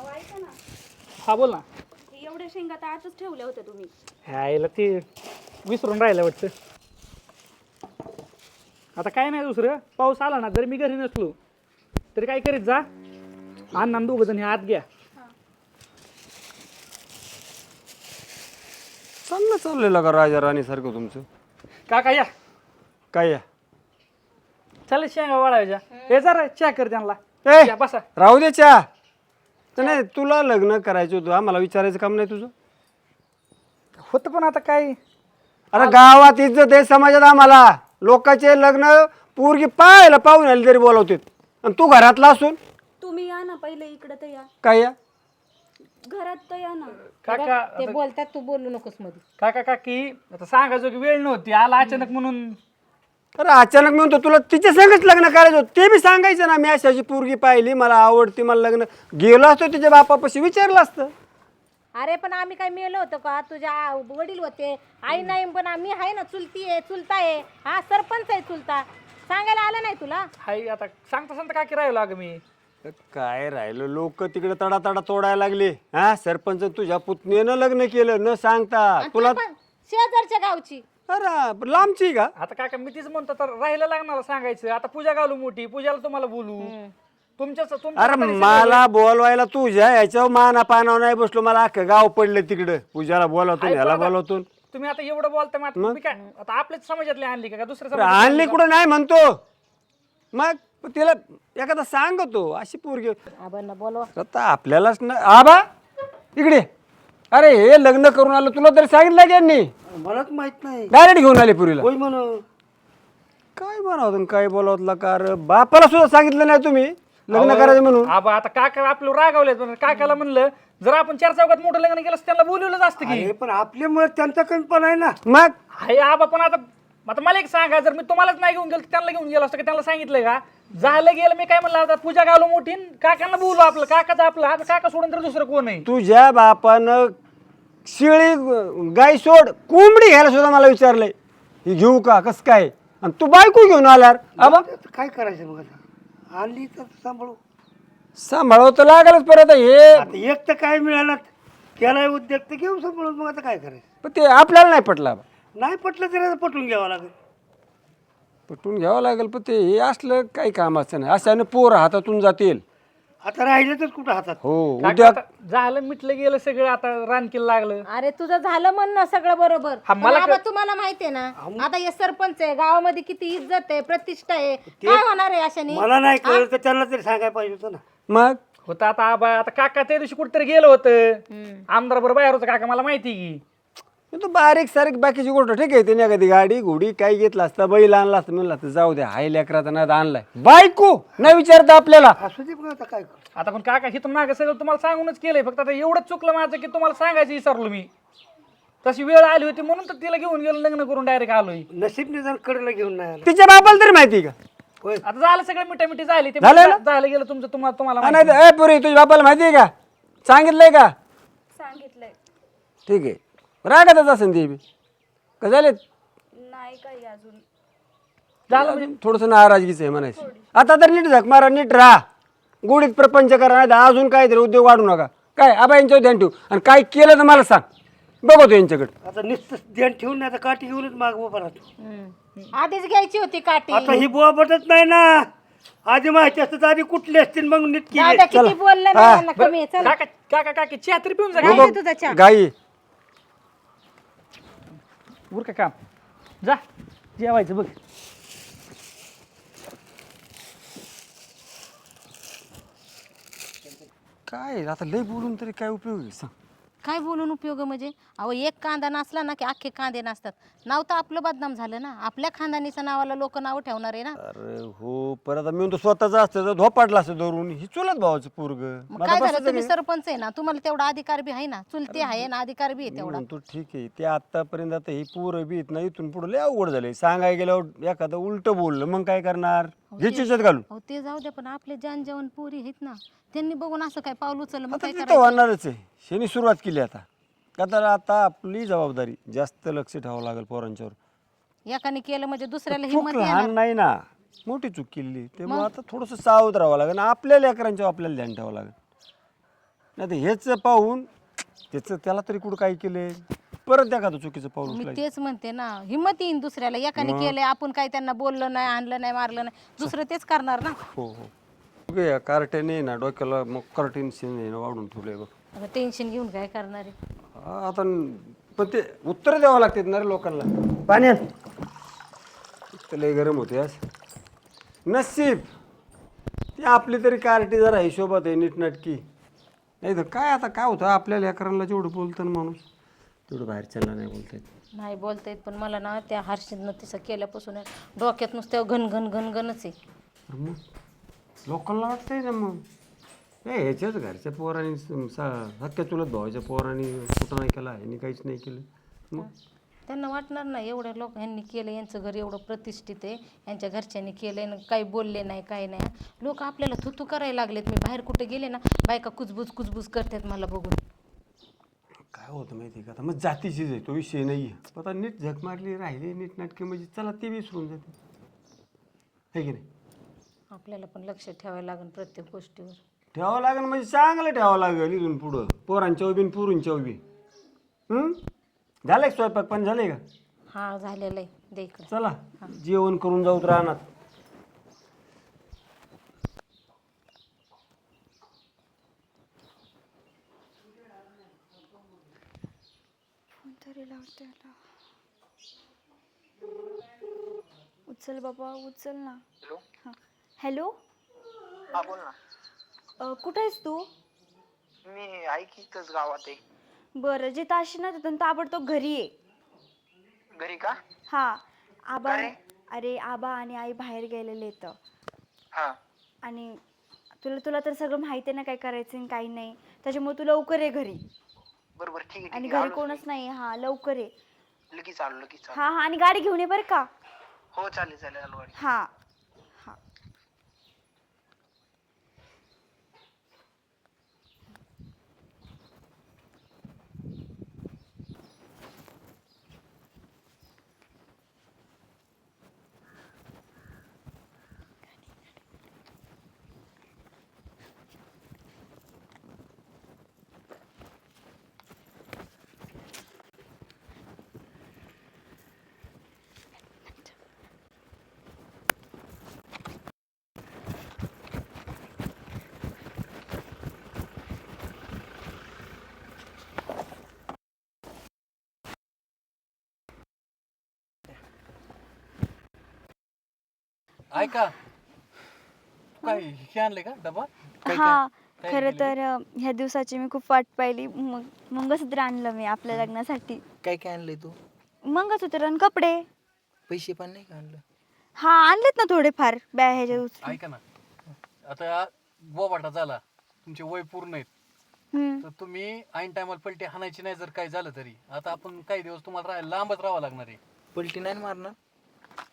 अहो ऐका ना. हा बोल ना. हे एवढ्या शेंगा तर आजच ठेवल्या होत्या तुम्ही. ह्याला ते विसरून राहिलं वाटतं. आता काय नाही दुसरं. पाऊस आला ना जर मी घरी नसलो तरी काय करीत जा. अण्णा दोघ जण हे आत घ्या. चांगलं चाललेलं का राजा राणी सारखं तुमचं. काका या. काय या? चला शेंगा वाढायच्या. हे जरा चॅक कर त्यांना. ए या, बसा. राहू दे चा तर नाही तुला लग्न करायचं होतं. आम्हाला विचारायचं काम नाही तुझं. होतं पण आता काय? अरे गावात इज्जत आहे समाजात आम्हाला. लोकांचे लग्न पोरगी पाहायला पाहून आली तरी बोलवते आणि तू घरातला असून? तुम्ही या ना पहिले इकडं तर या. काय या? घरात तर या ना. काका ते बोलतात तू बोलू नकोस मध्ये काका काकी आता सांगायचो की वेळ नव्हती. आला अचानक म्हणून अरे अचानक मी म्हणतो तुला तिच्या संगच लग्न करायचं होतं. ते बी सांगायचं ना मी अशाची पोरगी पाहिली मला आवडती मला लग्न. गेलो असतो तिच्या बापापाशी विचारलं असतं. अरे पण आम्ही काय मेलो होतो का? तुझ्या आ- वडील होते. आई नाही पण आम्ही आहे ना चुलती आहे चुलता आहे हा सरपंच आहे चुलता. सांगायला आलं नाही तुला? हाय आता सांगता सांगता काकी राहिलो अगं मी? काय राहिलं? लोक तिकडे तडा तडा तोडायला लागले. हा सरपंच तुझ्या पुतणीनं लग्न केलं न सांगता. तुला पण शेजारच्या गावची. अरे लांबची का? आता काका मी तीच म्हणतो तर राहायला लागणार सांगायचं. आता पूजा घालू मोठी पूजाला तुम्हाला बोलू. तुमच्याच तुमच्या अरे हाताने मला बोलवायला तुझ्या याच्यावर माना पानावर नाही बसलो. मला अख्खं गाव पडलं तिकडं. पूजाला बोलवतो आई, ह्याला पण आता बोलवतो. तुम्ही आता एवढं बोलता मग आता तुम्ही काय आता आपल्याच समाजातले आणली का? का दुसऱ्या अरे आणली कुठं नाही म्हणतो. मग तिला एखादा सांगतो अशी पोरगी. आबांना बोलवा. आता आपल्यालाच ना आबा इकडे अरे हे लग्न करून आलं तुला तरी सांगितलं की यांनी? मलाच माहीत नाही. डायरेक्ट घेऊन आले पुरीला. होय म्हण. काय बनवतो काय बोलावतला का रे? बापाला सुद्धा सांगितलं नाही तुम्ही लग्न करायचं म्हणून. आबा आता काका आपलं रागावले काकाला म्हणलं जर आपण चार चौकात मोठं लग्न केलं असतं त्यांना बोलवलंच असतं की. हे पण आपल्यामुळे त्यांचा कमीपणा आहे ना. मग? हाय आबा पण आता आता मला एक सांगा जर मी तुम्हालाच नाही घेऊन गेलो तर त्यांना घेऊन गेलो असतं का? त्यांना सांगितलंय का? झालं गेलं मी काय म्हणलं आता पूजा घालू मोठी न काकांना बोलू आपलं काकाचं आपलं आता काका सोडून तर दुसरं कोण आहे? तुझ्या बापानं शिळी गाय सोड कोंबडी घ्यायला सुद्धा मला विचारलंय. ही घेऊ का? कस काय? आणि तू बायको घेऊन आल्यार आबा आता काय करायचं मग आता? आणली तर सांभाळू. सांभाळावं तर लागलच परत हे. आता एक तर काय मिळालं त्याला उद्योग तर घेऊन सांभाळून मग आता काय करायचं? पण ते आपल्याला नाही पटलं आबा. नाही पटलं तरी आता पटवून घ्यावं लागेल. पटवून घ्यावं लागेल पण ते हे असलं काही कामाचं नाही. अशाने पोर हातातून जातील. आता राहिलं तर कुठं हातात? हो उद्या आता झालं मिटलं गेलं सगळं आता रानकीला लागलं. अरे तुझं झालं म्हणणं सगळं बरोबर. हा, पण मला आबा तुम्हाला माहितीये ना आता हे सरपंच आहे गावामध्ये किती इज्जत आहे प्रतिष्ठा आहे. काय होणार आहे अशाने? मला नाही कळलं तर त्यांना तरी सांगायला पाहिजे होतं ना. मग? होतं आता आबा आता काका त्या दिवशी कुठेतरी गेलं होतं. आमदार बरोबर बाहेर होतं काका मला माहिती की. तो बारीक सारीक बाकीची गोष्ट ठीक आहे. त्याने एखादी गाडी घोडी काय घेतला असता बैल आणला असता म्हणलं असतं जाऊ द्या हाय लेकराचा नाद आणलाय. बायको नाही विचारता आपल्याला. असू दे पण आता काय करू? आता पण काका हिथून मागे सगळं तुम्हाला सांगूनच केलंय. फक्त आता एवढंच चुकलं माझं की तुम्हाला सांगायचं विसरलो मी. तशी वेळ आली होती म्हणून तर तिला घेऊन गेलो लग्न करून डायरेक्ट आलोय. नशीब निदान कडेला घेऊन नाही आला. तिच्या बापाला तरी माहिती का? होय. आता झालं सगळं मिठामिठी झाली ते झालं ना? झालं गेलं तुमचं तुम्हाला तुम्हाला माहिती. नाही तर, ए पुरी तुझ्या बापाला माहिती आहे का? सांगितलंय का? सांगितलंय. ठीक आहे. रागातच असेल ते बी. का झाले नाही काही अजून. झालं थोडस नाराजगीच आहे म्हणायचं. आता तर नीट झक मारा नीट राहा. गोडीत प्रपंच करा नाही तर अजून काहीतरी उद्योग वाढू नका. काय? आबा यांच्यावर ध्यान ठेवू. आणि काय केलं तर मला सांग. बघतो यांच्याकडे. आता नुसतं ध्यान ठेवून नाही आता काठी घेऊनच माग उभा राहतो. हम्म. आधीच घ्यायची होती काठी. आता ही बुवा पटत नाही ना. आधी माहिती असतं तर आधी कुठले असतील मग नीट केली. दादा किती बोललं ना यांना कमी आहे. चल. काका काका काकी चहा तरी पिऊन जा. राहिलं तुझा चहा. गाई उर का काम. जा जेवायचं बघ. काय आता लय बोलून तरी काय उपयोग आहे? सांग. काय बोलून उपयोग म्हणजे? अहो एक कांदा नसला ना की अख्खे कांदे नसतात. नाव तर आपलं बदनाम झालं ना. आपल्या खानदानीच्या नावाला लोक नाव ठेवणार आहे ना. अरे हो परत मी म्हणतो स्वतःच असतं तर धोपाटला असतं धरून ही चुलत भावाचं पोरग. मग काय झालं? तुम्ही सरपंच आहे ना. तुम्हाला तेवढा अधिकार बी आहे ना. चुलती आहे ना अधिकार बी आहे तेवढा. म्हणतो ठीक आहे. ते आतापर्यंत आता ही पोरं बी नाही इथून पुढे लय अवघड झाले सांगाय गेल्यावर एखादं उलट बोललं मग काय करणार? घ्यायची घालून. अहो ते जाऊ द्या पण आपले जान जेवण पोरी आहेत ना त्यांनी बघून असं काय पाऊल उचललं मग आता काय तिथं करायचं? होणारच आहे. शेनी सुरुवात केली आता. का तर आता आपली जबाबदारी जास्त लक्ष ठेवावं लागेल पोरांच्यावर. एकाने केलं म्हणजे दुसऱ्याला चूक हिंमत येणार लहान नाही ना. मोठी चूक केली त्यामुळे आता थोडंसं सावध राहावं लागेल आणि आपल्या लेकरांच्यावर आपल्याला ध्यान ठेवावं लागेल. नाही तर हेच पाहून त्याचं त्याला तरी कुठं काय केलंय? परत एखादं चुकीचं पाऊल मी उचलायचं. तेच म्हणते ना हिंमत येईन दुसऱ्याला. एकाने केलंय आपण काय त्यांना बोललं नाही आणलं नाही मारलं नाही. दुसरं तेच करणार ना? हो हो. बघ या कार्ट्याने ना डोक्याला मग कार्टेन वाढून ठेवलंय बघ. आता टेन्शन घेऊन काय करणार आहे? हा, आता न- पण ते उत्तर द्यावं लागतात ना रे लोकांना. पाण्यात तर लय गरम होते आज. नसीब! ती आपली तरी कार्टी जरा हिशोबात आहे नीटनाटकी. नाही तर काय आता काय होतं आपल्या लेकरांना जेवढं बोलतं ना माणूस. तेवढं बाहेरच्यांना नाही बोलता येत नाही बोलता येत पण मला ना त्या हर्षदनं तसं केल्यापासून डोक्यात नुसतं घन घन घन घनच आहे मग? लोकांना वाटतंय ना मग. ए ह्याच्याच घरच्या पोरांनी स- सा- हक्क्या चुलत भावाच्या पोरांनी कुठं नाही केला ह्यांनी काहीच नाही केलं. मग? त्यांना वाटणार नाही एवढ्या लोक ह्यांनी केलं यांचं घर एवढं प्रतिष्ठित आहे यांच्या घरच्यांनी केलंय ना काही बोलले नाही काही नाही. लोक आपल्याला थुतू करायला लागलेत मी बाहेर कुठे गेले ना बायका कुजबुज कुजबुज करतात मला बघून. काय होतं माहिती आहे का आता? मग जातीचीच आहे तो विषय नाही आहे आता नीट झक मारली राहिली नीट नाटके म्हणजे चला ते विसरून जाते. है की नाही? आपल्याला पण लक्ष ठेवायला लागेल प्रत्येक गोष्टीवर. ठेवावं लागेल म्हणजे चांगलं ठेवावं लागेल इथून पुढं. पोरांच्या उभी आणि पुरींच्या उभी. हं? झालंय का स्वयंपाक? पण झालंय का? हा झालेलं आहे. दे इकडं. चला. जेवण करून जाऊत राहणार तरी लावते आता. उचल बाबा उचल ना. हां हॅलो? हा बोल ना. अ, कुठं आहेस तू? मी ऐक इथंच गावात आहे. बरं जे ताशी ना तिथून ताबडतोब घरी ये. घरी का? हा आबा? अरे. आबा आणि आई बाहेर गेलेले तर हा. आणि तुला तुला तर सगळं माहिती आहे ना काय करायचं आणि काही नाही. त्याच्यामुळे तू लवकर ये घरी. बरोबर ठीक आहे आणि आहे. घरी कोणच नाही. हा लवकर ये. लगेच आलो लगेच आलो. हा हा आणि गाडी घेऊन ये बरं का? हो चालेल चालेल आलो गाडी. हा. ऐका. काय हे आणले का डबा? काय- हा काय खरं? तर अ, ह्या दिवसाची मी खूप वाट पाहिली. मग मंगळसूत्र आणलं मी आपल्या लग्नासाठी. काय काय आणलंय तू? मंगळसूत्र आणि कपडे. पैसे पण नाही का आणलं? हा आणलेत ना थोडेफार. बॅ ह्याच्या उचलून. ऐका ना. आता बोबाटा झाला. तुमचे वय पूर्ण आहेत. हम्म. तर तुम्ही ऐन टायमाला पलटी हाणायची नाही जर काही झालं तरी. आता आपण काही दिवस तुम्हाला राहायला लांबच राहावं लागणार आहे. पलटी नाही ना मारणार?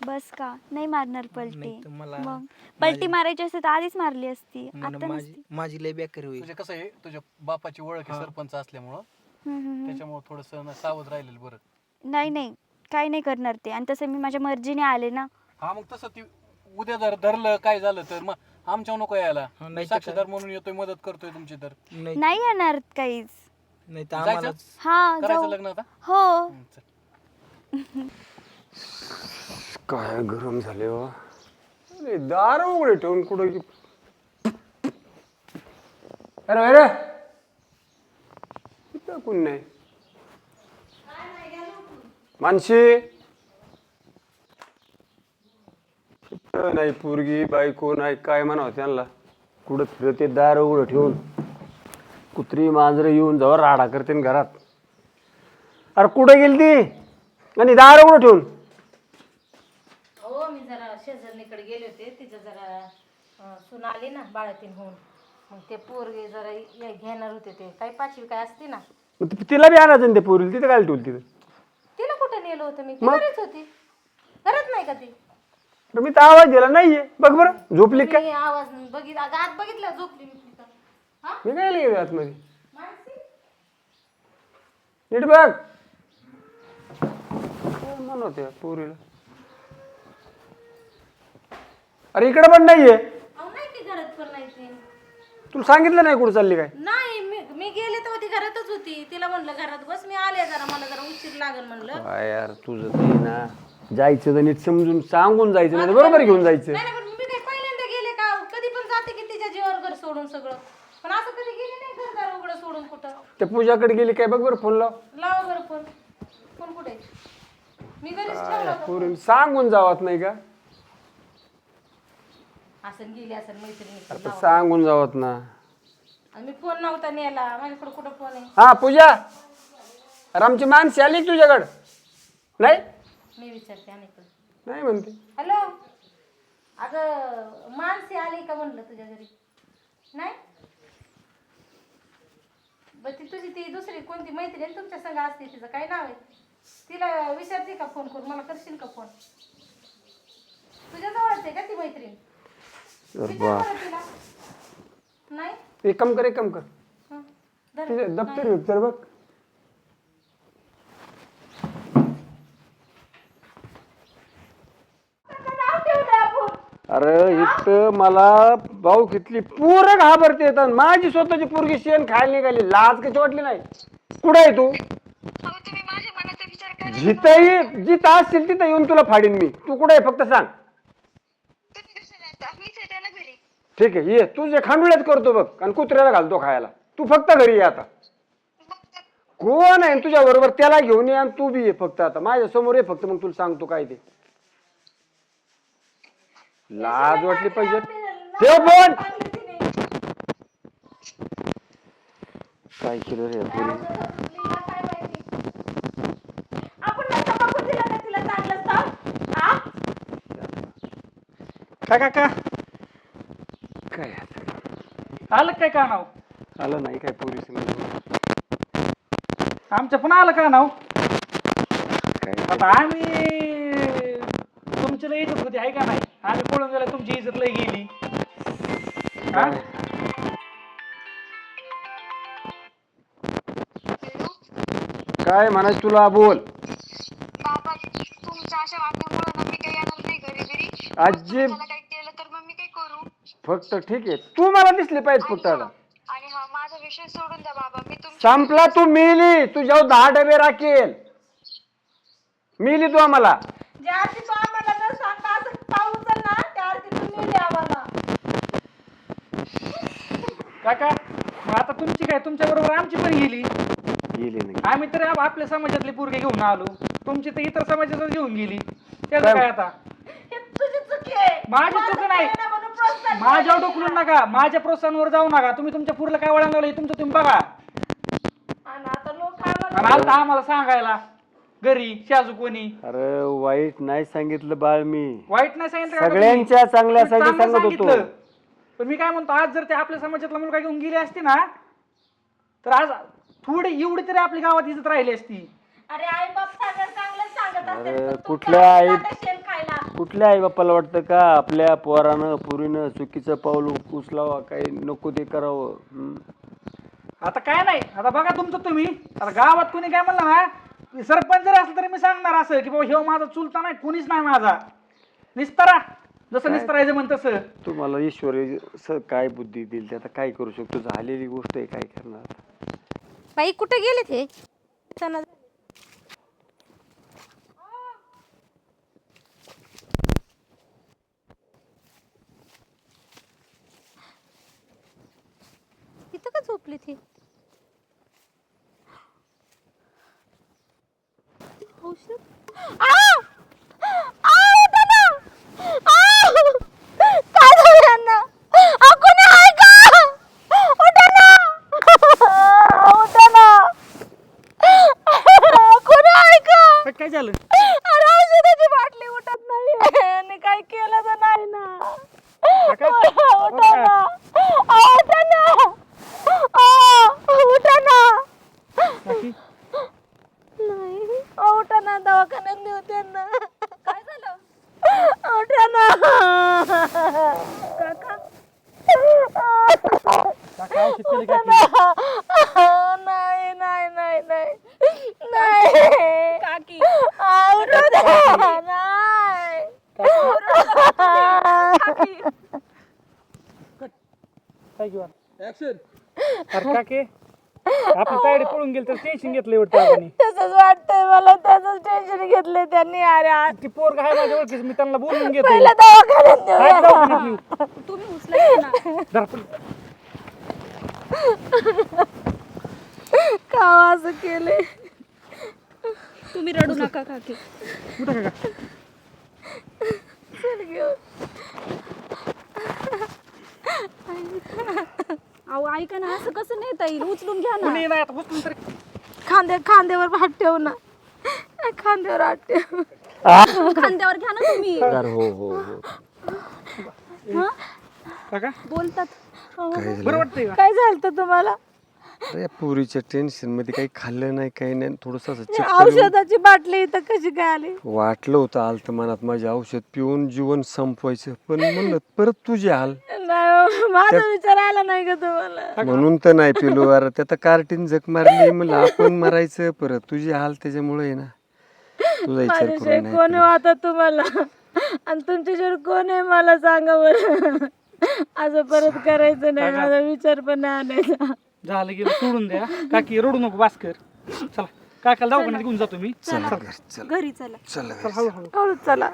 बस का? नाही मारणार नाही पलटी. तर मला मग? पलटी मारायची असते तर आधीच मारली असती. आता माझी नसती. माझी लय बेकारी होईल. कसं आहे? तुझ्या बापाची ओळख आहे सरपंच असल्यामुळं. हम्म, हम्म, हम्म. त्याच्यामुळे थोडस सावध राहिलेलं बरं. नाही नाही. काही नाही करणार ते. आणि तसं मी माझ्या मर्जीने आले ना. हा मग तसं ती उद्या जर धरलं काय झालं तर मग आमच्या नको यायला. हा, मी नाही तर साक्षीदार म्हणून येतोय मदत करतोय तुमची तर. नाही. नाही येणार काहीच. नाही तर आम्हाला हा करायचं जाऊ. लग्न आता? हो. चल. काय गरम झाले वा अरे दार उघडे ठेवून कुठं अरे अरे. इथं कोण नाही? मानशी इथं नाही पोरगी बायको नाही काय म्हणावं त्यांना? कुठं फिरते दार उघडं ठेवून? कुत्री मांजरं येऊन जाऊ राडा करते घरात. अरे कुठं गेली ती आणि दार उघडं ठेवून हो मी जरा शेजारणीकडे गेले होते तिचं जरा अं, सून आली ना बाळातीन होऊन. मग ते पोरगे जरा ये- घेणार होते ते. काही पाचवी काय असते ना. मग ति- तिला बी आणायचं ना ते पोरीला. तिथं काय ठेवली तिथं? तिला कुठे नेलं होतं मी? ती? घरीच होती. घरात नाही का ती? तर मी तर आवाज दिला नाहीये. बघ बरं झोपली काय मी आवाज बघित अगं आत बघितलं झोपली मी तिथं. हा? मी काय गेली आतमध्ये? मानसी? नीट बघ. काय म्हणत पोरीला? अरे इकडे पण नाहीये. घरात पण नाही ती. तुला सांगितलं नाही कुठं चालली काय? नाही मी मी होती. तिला म्हणलं घरात बस मी आले जरा मला जरा उशीर लागेल म्हणलं. काय यार तुझं ते ना जायचं तर नीट समजून सांगून जायचं नाही तर बरोबर घेऊन जायचं. नाही नाही, पण मी काही पहिल्यांदा गेले का? कधी पण जाते की तिच्या जीवावर घर सोडून सगळं. पण असं कधी गेली नाही घरदार उघडं सोडून कुठं? त्या पूजाकडे गेली काय? बघ बरं फोन लाव. लावा बरं फोन फोन कुठे आहे? मी घरीच ठेवला होता सांगून जावत नाही का? असं गेली असं मैत्रिणी. आता सांगून जावत ना. आणि मी फोन नव्हता नेला माझ्याकडे कुठं फोन आहे? हा पूजा. अरे आमची माणसे आली का तुझ्याकडं? नाही? मी विचारते आणि इकडं. नाही म्हणते. हॅलो? अगं माणसे आली का म्हणलं तुझ्या घरी? नाही? बर ती तुझी ती दुसरी कोणती मैत्रीण तुमच्या संग असते तिचं काय नाव आहे? तिला विचारते का फोन करून? मला करशील का फोन? तुझ्या जवळच आहे का ती मैत्रीण? एक काम कर एक काम कर. तिथे दप्तर बघ. अरे इथं मला भाऊ घेतली पूर घाबरते येतात माझी स्वतःची पोरगी शेण खायला निघाली. लाज कशी वाटली नाही? कुठं आहे तू? जिथं जिथं असतील तिथं येऊन तुला फाडीन मी. तू कुठं आहे? फक्त सांग तुम्ही कशाला येता मीच येते ना घरी ठीक आहे ये तू जे खांडुळ्यात करतो बघ आणि कुत्र्याला घालतो खायला तू फक्त घरी ये आता कोण आहे तुझ्या बरोबर त्याला घेऊन ये आणि तू बी ये फक्त आता माझ्यासमोर ये फक्त मग तुला सांगतो काय ते लाज वाटली पाहिजे ठेव फोन काय केलं रे या पोरीनं? आपण नसतं बघून दिलं का तिला चांगलं स्थळ? आ? काय काका? आलं काय का नाव? आलं नाही काय पोरी आमच्या पण आलं का नाव? काय? आता आम्ही तुमची लय इज्जत होती आहे का नाही? आम्ही पळून गेलो तुमची इज्जत लय गेली. हा? काय म्हणायचं तुला बोल. बाबा तुमच्या अशा वागण्यामुळे ना मी काही येणार नाही घरी घरी आजी त्याला काही केलं तर मग मी काय करू फक्त ठीक आहे. तू मला दिसली पाहिजे फक्त आता आणि हा माझा विषय सोडून द्या बाबा मी तुमच्या संपला तू मिली. तुझ्यावर दहा डबे राखेल. मिली तू आम्हाला. ज्या आरती तू आम्हाला न सांगता असं पाऊल उचल ना त्या आरती तू नेली आम्हाला. काका मग आता तुमची काय? तुमच्या बरोबर आमची पण गेली. गेली नाही. आम्ही तर आप- आपल्या समाजातले पोरगे घेऊन आलो. तुमची तर इतर समाजातच घेऊन गेली. त्याचं काय? आता? हे तुझी चुकी आहे. माझी चूक नाही. प्रोत्साहन माझ्यावर ढोकलून नका. माझ्या प्रोत्साहनावर जाऊ नका. तुम्ही तुमच्या पुरला काय वळण लावलं हे तुमचं तुम्ही बघा. आणि आता लोक आम्हाला सांगायला घरी शाजू कोणी? अरे वाईट नाही सांगितलं बाळ मी. वाईट नाही सांगितलं का तुम्ही? सगळ्यांच्या चांगल्यासाठी चांगलं सांगत होतो. सांगितलं. पण मी काय म्हणतो आज जर ते आपल्या समाजातला मुलगा घेऊन गेली असती ना तर आज थोडी एवढी तरी आपल्या गावात इज्जत राहिली असती. अरे आई बाप सागर चांगलं सांगत असते अरे, पण तू कुठल्या आई- कुठल्या आई बाप्पाला वाटतं का आपल्या पोरानं पुरीनं चुकीचं पाऊल उचलावं काही नको ते करावं? हम्म? आता काय नाही आता बघा तुमचं तुम्ही. आता गावात कोणी काय म्हणलं ना सरपंच जरी असलं तरी मी सांगणार असं की बाबा ह्यो माझा चुलता नाही कोणीच नाही माझा. निस्तरा. जसं निस्तरायचं म्हण तसं. तुम्हाला ईश्वर स- काय बुद्धी दिली ते आता काय करू शकतो? झालेली गोष्ट आहे काय करणार? बाई कुठे गेले ते इथं का झोपली ती. औषध! काय झालं? काय अरे औषधाची बाटली उठत नाही काय केलं तर नाही ना. उठा ना आ, उठा ना आ, उठा ना नाही आ, उठा ना दवाखान्यात नेऊ त्यांना काय झालं उठा ना काका काका औषध केली का नाही नाही नाही नाही नाही काकी उठू दे नाही काय घेऊ अरे काके आपण तायडे पळून गेलो तर टेन्शन घेतलं एवढं आपण. तसंच वाटतंय मला तसंच टेन्शन घेतलंय त्यांनी. अरे आज ती पोरग आहे माझ्या ओळखीच मी त्यांना बोलून घेतो. पहिला दवाखान्यात काय नेऊया. दवाखान्यात नेऊ? तुम्ही उचलायचं ना. जरा पण- का असं केलंय. तुम्ही रडू नका काकी. कुठं काका? चल घेऊन. अहो ऐका ना असं कसं नेता येईल उचलून घ्या ना. कुणी नाही आता उचलून तरी. खांद्या खांद्यावर हात ठेव ना. खांद्यावर हात ठेव. खांद्यावर घ्या ना तुम्ही. कर हो हो हो. काका बोलतात. काय बरं झालं? वाटतंय का? काय झालं तुम्हाला? अरे पुरीच्या टेन्शनमध्ये काही खाल्लं नाही काही नाही. थोडस औषधाची बाटली इथं कशी काय आली? वाटलं होतं आलत मनात माझे औषध पिऊन जीवन संपवायचं. पण म्हणलं परत तुझे हाल. नाही हो, माझा विचार आला नाही का तुम्हाला. म्हणून तर नाही पिलो अरे त्यात कार्टीन जग मारली म्हणलं आपण मरायचं परत तुझे हाल त्याच्यामुळे आहे ना. तुझा विचार माझ्याशिवाय करून कोण नाही आहे आता तुम्हाला? आणि तुमच्याशिवाय कोण आहे मला सांगा बरं असं परत करायचं नाही माझा विचार पण नाही आणायचा. झालं की सोडून द्या. काकी रडू नको भास्कर चला काकाला दवाखान्यात घेऊन जातो मी चला चला. घरी, चला. चला. हळूहळू. चला.